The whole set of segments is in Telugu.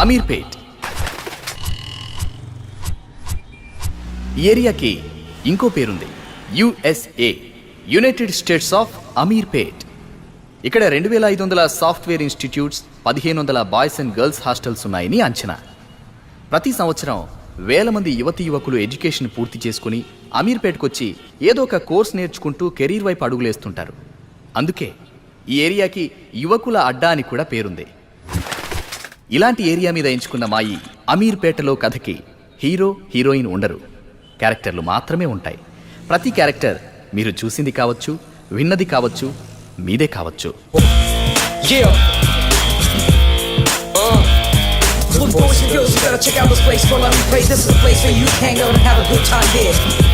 అమీర్పేట్. ఈ ఏరియాకి ఇంకో పేరుంది. USA United States of Ameerpet. ఇక్కడ రెండు వేల ఐదు వందల సాఫ్ట్వేర్ ఇన్స్టిట్యూట్స్ పదిహేను వందల బాయ్స్ అండ్ గర్ల్స్ హాస్టల్స్ ఉన్నాయని అంచనా. ప్రతి సంవత్సరం వేల మంది యువతి యువకులు ఎడ్యుకేషన్ పూర్తి చేసుకుని అమీర్పేట్కి వచ్చి ఏదో ఒక కోర్స్ నేర్చుకుంటూ కెరీర్ వైపు అడుగులేస్తుంటారు. అందుకే ఈ ఏరియాకి యువకుల అడ్డా అని కూడా పేరుంది. ఇలాంటి ఏరియా మీద ఎంచుకున్న మాయి అమీర్పేటలో కథకి హీరో హీరోయిన్ ఉండరు క్యారెక్టర్లు మాత్రమే ఉంటాయి ప్రతి క్యారెక్టర్ మీరు చూసింది కావచ్చు విన్నది కావచ్చు మీదే కావచ్చు boys and girls, you gotta check out this place called Let Me Play. This is a place where you can go and have a good time here.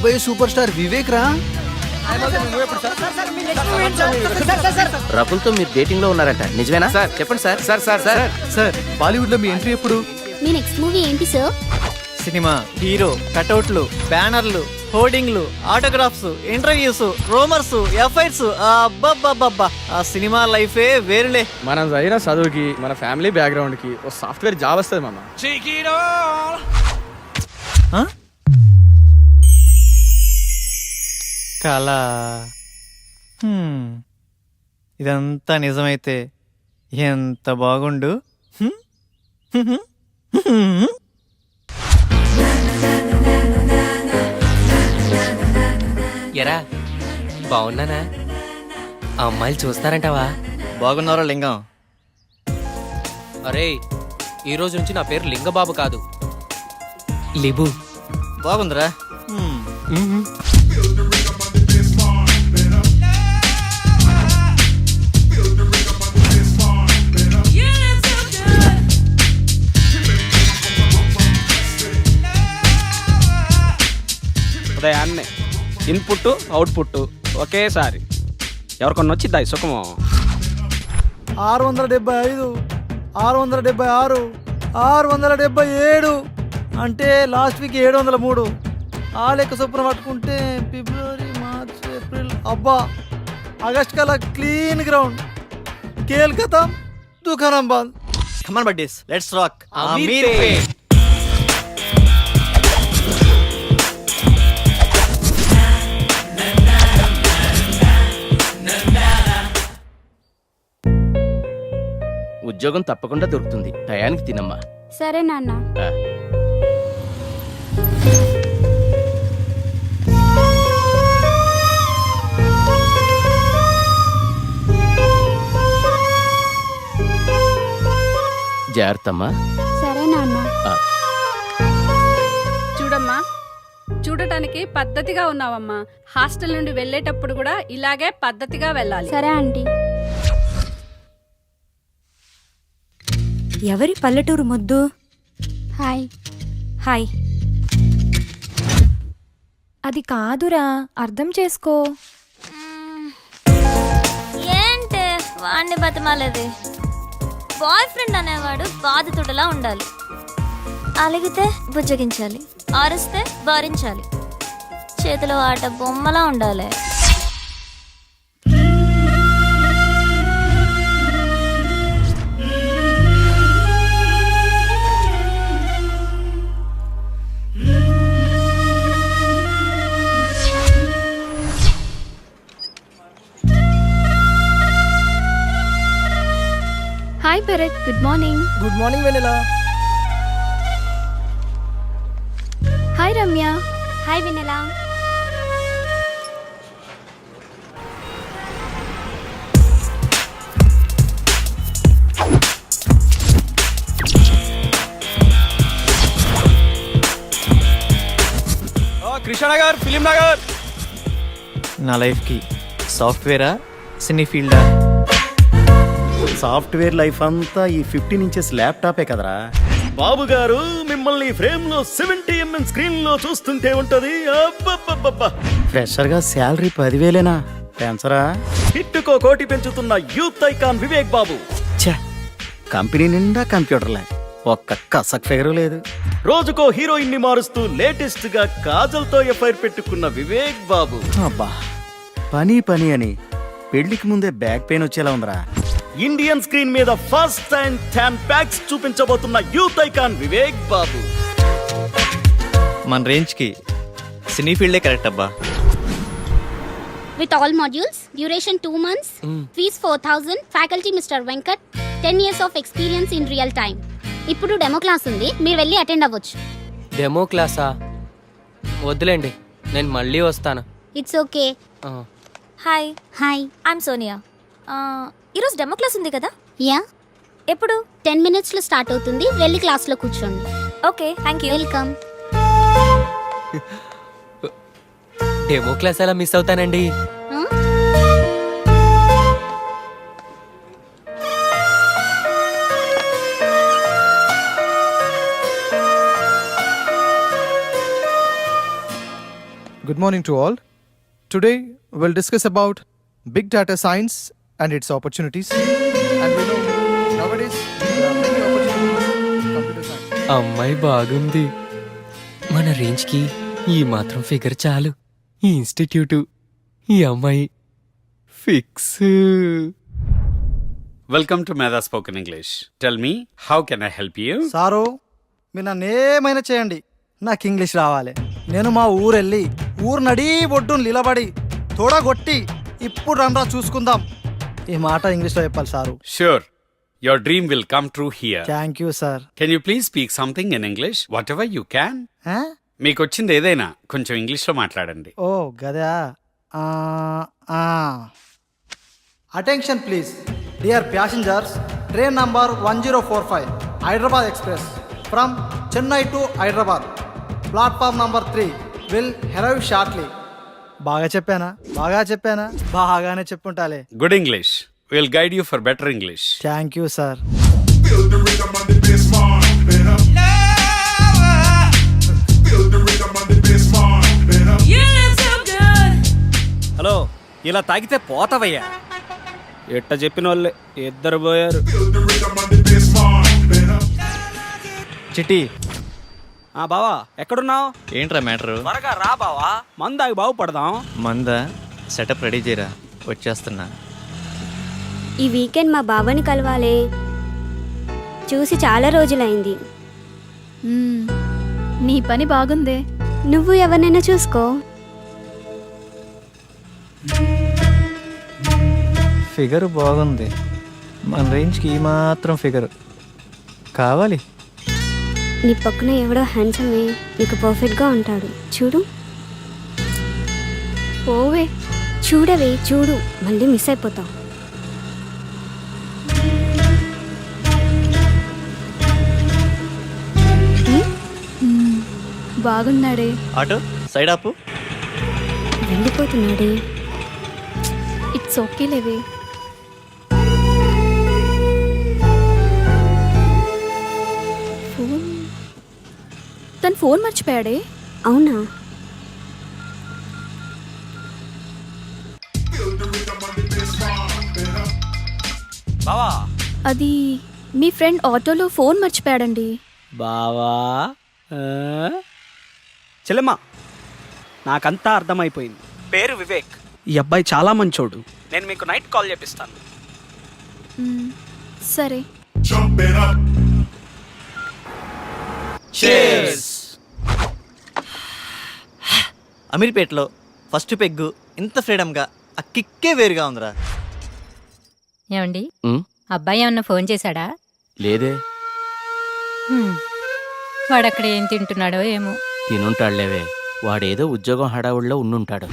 అరే కాబోయే సూపర్ స్టార్ వివేక్ రా? రకుల్తో మీరు డేటింగ్లో ఉన్నారంట. నిజమేనా? సార్ చెప్పండి sir. Sir sir sir. Sir బాలీవుడ్లో మీ ఎంట్రీ ఎప్పుడు? మీ నెక్స్ట్ మూవీ ఏంటి సార్ సినిమా హీరో కటౌట్లు బ్యానర్లు హోర్డింగ్లు ఆటోగ్రాఫ్స్ ఇంటర్వ్యూస్ రోమర్స్ ఎఫ్ఐఆర్స్ అబ్బబ్బబ్బబ్బా. ఆ సినిమా లైఫే వేరులే. మనం చదివిన చదువుకి మన ఫ్యామిలీ బ్యాక్గ్రౌండ్కి ఓ సాఫ్ట్వేర్ జాబ్ వస్తుంది మామ. కళ. ఇదంతా నిజమైతే ఎంత బాగుండు? ఎరా బాగున్నానా? ఆ అమ్మాయిలు చూస్తారంటావా? బాగున్నారా లింగం? అరే ఈ రోజు నుంచి నా పేరు లింగబాబు కాదు. లిబు. బాగుందిరా. ఇన్పుట్ అవుట్పుట్ ఒకేసారి. ఎవరికొన్న వచ్చిద్దా సుఖము? ఆరు వందల డెబ్బై ఐదు ఆరు వందల డెబ్బై ఆరు ఆరు వందల డెబ్బై ఏడు అంటే లాస్ట్ వీక్ ఏడు వందల మూడు. ఆ లెక్క చొప్పున పట్టుకుంటే ఫిబ్రవరి మార్చ్ ఏప్రిల్ అబ్బా ఆగస్ట్ కల్లా క్లీన్ గ్రౌండ్. కేల్కతా దుకాణం bandh. Come on buddies let's rock Ameerpet. ఉద్యోగం తప్పకుండా దొరుకుతుంది. టయానికి తినమ్మా. సరే నాన్న. ఆ. జాగ్రత్తమ్మా. సరే నాన్న. ఆ. చూడమ్మా చూడటానికి పద్ధతిగా ఉన్నావమ్మా. హాస్టల్ నుండి వెళ్ళేటప్పుడు కూడా ఇలాగే పద్ధతిగా వెళ్ళాలి. సరే ఆంటీ. ఎవరి పల్లెటూరు ముద్దు? హాయ్. హాయ్. అది కాదురా అర్థం చేసుకో. ఏంటి? వాడిని బతిమాలేది. బాయ్ ఫ్రెండ్ అనేవాడు బాధితుడిలా ఉండాలి. అలిగితే బుజ్జగించాలి. ఆరిస్తే భరించాలి చేతిలో ఆట బొమ్మలా ఉండాలి. Hi Bharat good morning good morning Vennela hi Ramya hi Vennela Krishnanagar film Nagar. నా లైఫ్కి సాఫ్ట్వేరా సినీ ఫీల్డా? సాఫ్ట్వేర్ లైఫ్ అంతా ఈ ఫిఫ్టీన్ ఇంచెస్ ల్యాప్టాపే కదరా. బాబు గారు మిమ్మల్ని ఫ్రేమ్లో సెవెంటీ ఎంఎం స్క్రీన్లో చూస్తుంటే ఉంటది. ఫ్రెషర్గా శాలరీ పదివేలేనా? పెంచరా హిట్టుకో కోటి పెంచుతున్న యూత్ ఐకాన్ వివేక్ బాబు. ఛే కంపెనీ నిండా కంప్యూటర్లే. ఒక్క కసక్ ఫిగరు లేదు. రోజుకో హీరోయిన్ని మారుస్తూ లేటెస్ట్గా కాజల్తో ఎఫ్ఐఆర్ పెట్టుకున్న వివేక్ బాబు. అబ్బా పని పని అని. పెళ్ళికి ముందే బ్యాక్ పెయిన్ వచ్చేలా ఉందిరా. ఇండియన్ స్క్రీన్ మీద ఫస్ట్ టైం టెన్ ప్యాక్స్ చూపించబోతున్న యూత్ ఐకాన్ వివేక్ బాబు. మన రేంజ్కి సినీ ఫీల్డే కరెక్ట్ అబ్బా. With all modules duration two months fees four thousand faculty mister Venkat ten years of experience in real time ఇప్పుడు డెమో క్లాస్ ఉంది మీరు వెళ్ళి అటెండ్ అవ్వచ్చు. డెమో క్లాసా వద్దులేండి నేను మళ్ళీ వస్తాను. It's okay. Hi hi I'm Sonia ఈరోజు డెమో క్లాస్ ఉంది కదా? యా. ఎప్పుడు? టెన్ మినిట్స్లో స్టార్ట్ అవుతుంది. వెళ్ళి క్లాస్లో కూర్చోండి. Okay thank you. Welcome. Demo class ఎలా మిస్ అవుతానండి? Good morning to all. Today we'll discuss about big data science and its opportunities. And we know nowadays there are many opportunities in computer science. అమ్మాయి బాగుంది. మన రేంజ్కి ఈ మాత్రం ఫిగర్ చాలు. ఈ ఇన్స్టిట్యూటు ఈ అమ్మాయి fix. Welcome to Medha spoken English tell me how can I help you sir మీరు నన్ను ఏమైనా చేయండి. నాకు ఇంగ్లీష్ రావాలి. నేను మా ఊరెళ్ళి ఊరు నడీ బొడ్డు నిలబడి తోడగొట్టి ఇప్పుడు రండ్రా చూసుకుందాం. ఈ మాట ఇంగ్లీష్లో చెప్పాలి sir. Sure your dream will come true here thank you sir can you please speak something in English whatever you can మీకు వచ్చింది ఏదైనా కొంచెం ఇంగ్లీష్లో మాట్లాడండి. ఓ గదా? Attention please dear passengers train number one zero four five Hyderabad express from Chennai to Hyderabad platform number three will arrive shortly బాగా చెప్పానా? బాగా చెప్పానా? బాగానే చెప్పుంటాలే. Good English will guide you for better English thank you sir hello ఇలా తాగితే పోతావయ్యా? ఎట్ట చెప్పిన వాళ్ళే ఇద్దరు పోయారు. చిట్టి ఆ బావా ఎక్కడున్నావు? ఏంట్రా మ్యాటరు? త్వరగా రా బావా. మందాగి బాగుపడదాం మంద సెటప్ రెడీ చేయరా. వచ్చేస్తున్నా. ఈ వీకెండ్ మా బావని కలవాలే. చూసి చాలా రోజులైంది. నీ పని బాగుందే. నువ్వు ఎవరినైనా చూసుకో. ఫిగర్ బాగుంది. మన రేంజ్కి ఈ మాత్రం ఫిగర్. కావాలి? నీ పక్కన ఎవడో హ్యాండ్సమే నీకు పర్ఫెక్ట్గా ఉంటాడు. చూడు. పోవే. చూడవే చూడు. మళ్ళీ మిస్ అయిపోతావు. బాగున్నాడే. ఆటో సైడ్ ఆపు. వెళ్ళిపోతున్నాడే. ఇట్స్ ఓకే లేవే తను ఫోన్ మర్చిపోయాడే? అవునా? బావా? అది మీ ఫ్రెండ్ ఆటోలో ఫోన్ మర్చిపోయాడండి. బావా? చెల్లెమ్మా నాకంతా అర్థమైపోయింది. పేరు వివేక్. ఈ అబ్బాయి చాలా మంచోడు. నేను మీకు నైట్ కాల్ చేపిస్తాను. సరే. అమీర్పేటలో ఫస్ట్ పెగ్గు ఇంత ఫ్రీడమ్గా ఆ కిక్కే వేరుగా ఉందిరా. ఏమండి? ఉమ్, అబ్బాయి ఏమన్నా ఫోన్ చేశాడా? లేదే. వాడు అక్కడ ఏం తింటున్నాడో ఏమో. తినుంటాడులేవే. వాడేదో ఉద్యోగం హడావుడిలో ఉండుంటాడు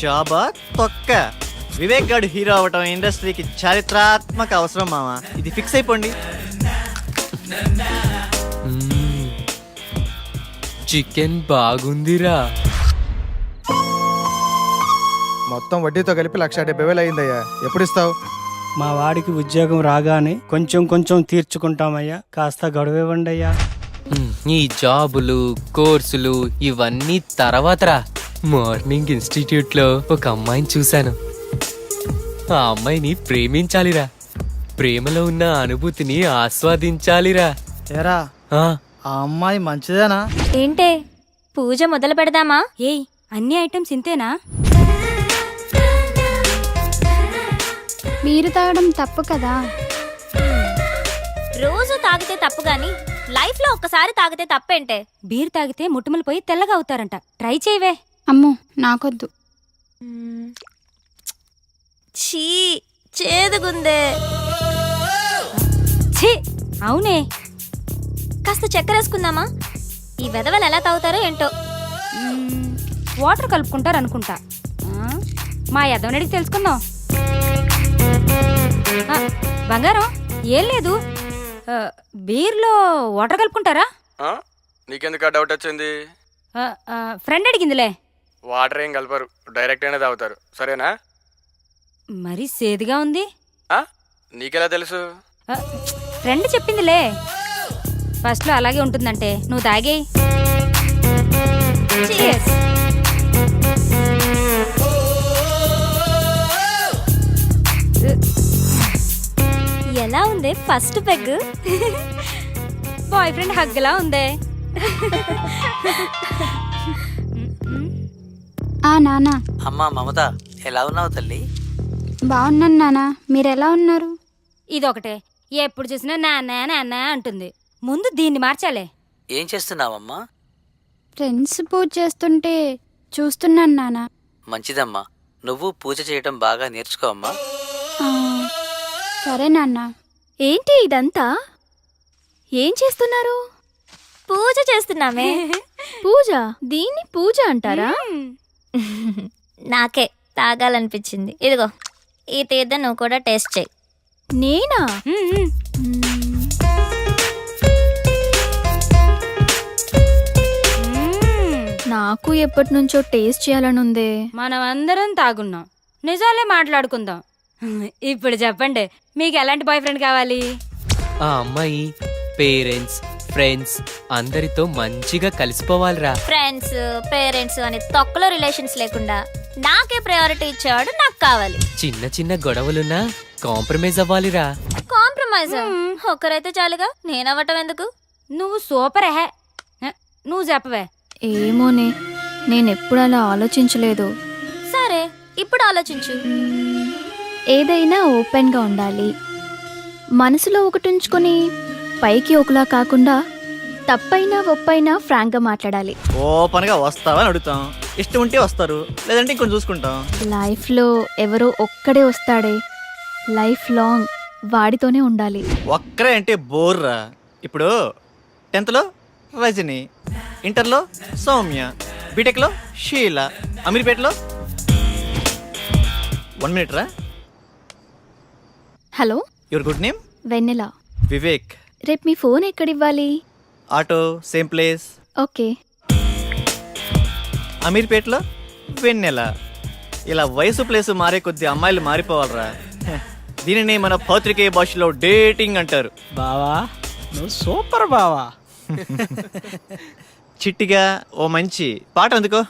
జాబా తొక్క. వివేక్ గాడు హీరో అవటం ఇండస్ట్రీకి చారిత్రాత్మక అవసరం మామ. ఇది ఫిక్స్ అయిపోండి. చికెన్ బాగుందిరా. మొత్తం వడ్డీతో కలిపి లక్ష డెబ్బై వేలు అయిందయ్యా. ఎప్పుడు ఇస్తావు మా వాడికి ఉద్యోగం రాగానే కొంచెం కొంచెం తీర్చుకుంటామయ్యా. కాస్త గడువివ్వండి అయ్యా హ్మ్, ఈ జాబులు కోర్సులు ఇవన్నీ తర్వాతరా. మార్నింగ్ ఇన్స్టిట్యూట్లో ఒక అమ్మాయిని చూశాను. ఆ అమ్మాయిని ప్రేమించాలిరా. ప్రేమలో ఉన్న అనుభూతిని ఆస్వాదించాలిరా. ఏరా ఆ, ఆ అమ్మాయి మంచిదేనా? ఏంటే? పూజ మొదలు పెడదామా? ఏయ్ అన్ని ఐటమ్స్ ఇంతేనా? మీరు తాగడం తప్పు కదా. రోజు తాగితే తప్పు గాని లైఫ్లో ఒక్కసారి తాగితే తప్పేంటే? బీర్ తాగితే ముట్టుమలు పోయి తెల్లగా అవుతారంట. ట్రై చేయవే. అమ్మో నాకొద్దు. ఛీ చేదుగుందే. ఛీ అవునే. కాస్త చక్కెర వేసుకుందామా ఈ వెధవలు ఎలా తాగుతారో ఏంటో. వాటర్ కలుపుకుంటారు అనుకుంటా మా యదవనడికి తెలుసుకుందాం. బంగారం ఏం లేదు. బీర్లో వాటర్ కలుపుకుంటారా? నీకెందుకు డౌట్ వచ్చింది? ఫ్రెండ్ అడిగిందిలే. వాటర్ ఏం కలపరు డైరెక్ట్ అయినా తాగుతారు సరేనా? మరీ సేదుగా ఉంది? నీకెలా తెలుసు? ఫ్రెండ్ చెప్పిందిలే. ఫస్ట్లో అలాగే ఉంటుందంటే నువ్వు తాగేయి Cheers. ఎలా ఉంది ఫస్ట్ పెగ్? బాయ్ ఫ్రెండ్ హగ్లా ఉందే? ఆ నానా. అమ్మా మమత ఎలా ఉన్నావు తల్లి? బాగున్నాను నానా. మీరు ఎలా ఉన్నారు? ఇదొకటే. ఎప్పుడు చూసినా నాన్న నాన్న అంటుంది. ముందు దీన్ని మార్చాలే. ఏం చేస్తున్నావమ్మా? ఫ్రెండ్స్ పూజ చేస్తుంటే చూస్తున్నాను నానా. మంచిదమ్మా. నువ్వు పూజ చేయటం బాగా నేర్చుకో అమ్మా ఆ, సరే నాన్న. ఏంటి ఇదంతా? ఏం చేస్తున్నారు? పూజ చేస్తున్నామే. పూజ? దీన్ని పూజ అంటారా? నాకే తాగాలనిపించింది. ఇదిగో ఈ తీర్థం నువ్వు కూడా టేస్ట్ చేయి. నేనా? నాకు ఎప్పటి నుంచో టేస్ట్ చేయాలని ఉంది మనం అందరం తాగున్నాం. నిజాలే మాట్లాడుకుందాం. ఇప్పుడు చెప్పండి మీకు ఎలాంటి బాయ్ ఫ్రెండ్ కావాలి? ఆ అమ్మాయి పేరెంట్స్ ఫ్రెండ్స్ అందరితో మంచిగా కలిసిపోవాలిరా. ఫ్రెండ్స్ పేరెంట్స్ అని తొక్కలో రిలేషన్స్ లేకుండా నాకే ప్రయారిటీ ఇచ్చేవాడు నాకు కావాలి. చిన్న చిన్న గొడవలున్నా కాంప్రమైజ్ అవ్వాలిరా. కాంప్రమైజ్ ఒక్కరైతే చాలుగా నేనవ్వటం ఎందుకు? నువ్వు సూపర్ హే నువ్వు చెప్పవే. ఏమోనే నేను ఎప్పుడు అలా ఆలోచించలేదు. సరే ఇప్పుడు ఆలోచించు. ఏదైనా ఓపెన్గా ఉండాలి. మనసులో ఒకటి ఉంచుకొని పైకి ఒకలా కాకుండా తప్పైనా ఒప్పైనా ఫ్రాంక్గా మాట్లాడాలి. ఓపెన్గా వస్తావని అడుగుతాం. ఇష్టం ఉంటే వస్తారు లేదంటే ఇంకొంచెం చూసుకుంటాం. లైఫ్లో ఎవరో ఒక్కడే వస్తాడే. లైఫ్ లాంగ్ వాడితోనే ఉండాలి. ఒక్కరే అంటే బోర్రా. ఇప్పుడు టెన్త్లో రజని ఇంటర్లో సౌమ్య బీటెక్లో షీల అమీర్పేటలో వన్ మినిట్ రా. Hello. Your good name Vennela. Vivek. రేపు మీ ఫోన్ ఎక్కడివ్వాలి ఆటో సేమ్ ప్లేస్ ఓకే. అమీర్పేటలో వెన్నెల. ఇలా వయసు ప్లేస్ మారే కొద్ది అమ్మాయిలు మారిపోవాలరా. దీనిని మన పౌత్రికేయ భాషలో డేటింగ్ అంటారు. బావా నువ్వు సూపర్ బావా. చిట్టిగా ఓ మంచి పాట అందుకో